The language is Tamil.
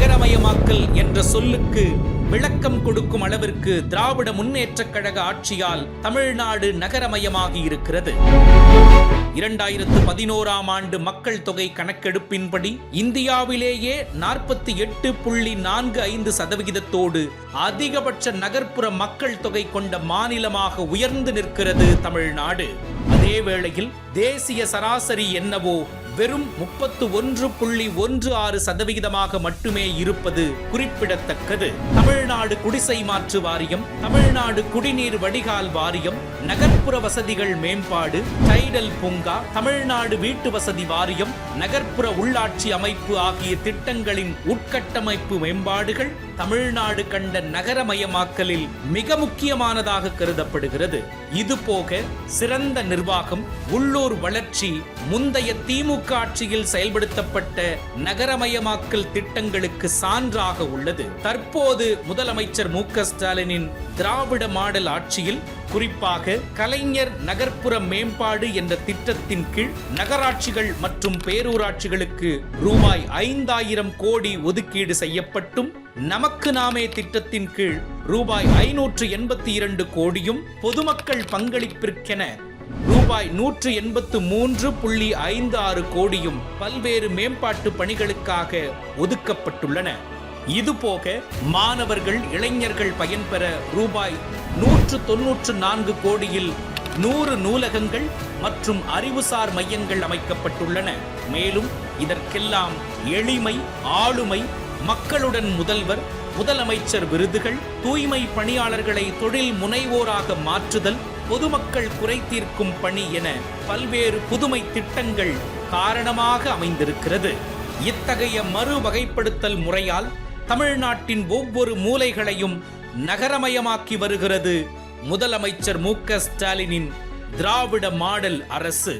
நகரமயமாக்கல் என்ற சொல்லுக்கு விளக்கம் கொடுக்கும் அளவிற்கு திராவிட முன்னேற்றக் கழக ஆட்சியால் தமிழ்நாடு நகரமயமாகி இருக்கிறது இரண்டாயிரத்து பதினோராம் ஆண்டு மக்கள் தொகை கணக்கெடுப்பின்படி இந்தியாவிலேயே நாற்பத்தி எட்டு புள்ளி நான்கு ஐந்து சதவிகிதத்தோடு அதிகபட்ச நகர்ப்புற மக்கள் தொகை கொண்ட மாநிலமாக உயர்ந்து நிற்கிறது தமிழ்நாடு. அதே வேளையில் தேசிய சராசரி என்னவோ வெறும் முப்பத்து ஒன்று புள்ளி ஒன்று ஆறு சதவிகிதமாக மட்டுமே இருப்பது குறிப்பிடத்தக்கது. தமிழ்நாடு குடிசை மாற்று வாரியம் தமிழ்நாடு குடிநீர் வடிகால் வாரியம் நகர்ப்புற வசதிகள் மேம்பாடு டைடல் பூங்கா தமிழ்நாடு வீட்டு வசதி வாரியம் நகர்ப்புற உள்ளாட்சி அமைப்பு ஆகிய திட்டங்களின் உட்கட்டமைப்பு மேம்பாடுகள் தமிழ்நாடு கண்ட நகரமயமாக்கலில் மிக முக்கியமானதாக கருதப்படுகிறது. இதுபோக சிறந்த நிர்வாகம் உள்ளூர் வளர்ச்சி முந்தைய திமுக ஆட்சியில் செயல்படுத்தப்பட்ட நகரமயமாக்கல் திட்டங்களுக்கு சான்றாக உள்ளது. தற்போது முதலமைச்சர் மு ஸ்டாலினின் திராவிட மாடல் ஆட்சியில் குறிப்பாக கலைஞர் நகர்ப்புற மேம்பாடு என்ற திட்டத்தின் கீழ் நகராட்சிகள் மற்றும் பேரூராட்சிகளுக்கு ரூபாய் ஐந்தாயிரம் கோடி ஒதுக்கீடு செய்யப்பட்டும். நமக்கு நாமே திட்டத்தின் கீழ் ரூபாய் ஐநூற்று எண்பத்தி இரண்டு கோடியும் பொதுமக்கள் பங்களிப்பிற்கென ரூபாய் நூற்று எண்பத்து மூன்று புள்ளி ஐந்து ஆறு கோடியும் பல்வேறு மேம்பாட்டு பணிகளுக்காக ஒதுக்கப்பட்டுள்ளன. இதுபோக மாணவர்கள் இளைஞர்கள் பயன்பெற ரூபாய் நூற்று தொன்னூற்று நான்கு கோடியில் நூறு நூலகங்கள் மற்றும் அறிவுசார் மையங்கள் அமைக்கப்பட்டுள்ளன. மேலும் இதற்கெல்லாம் எளிமை ஆளுமை மக்களுடன் முதல்வர் முதலமைச்சர் விருதுகள் தூய்மை பணியாளர்களை தொழில் முனைவோராக மாற்றுதல் பொதுமக்கள் குறை தீர்க்கும் பணி என பல்வேறு புதுமை திட்டங்கள் காரணமாக அமைந்திருக்கிறது. இத்தகைய மறு வகைப்படுத்தல் முறையால் தமிழ்நாட்டின் ஒவ்வொரு மூலைகளையும் நகரமயமாக்கி வருகிறது முதலமைச்சர் மு ஸ்டாலினின் திராவிட மாடல் அரசு.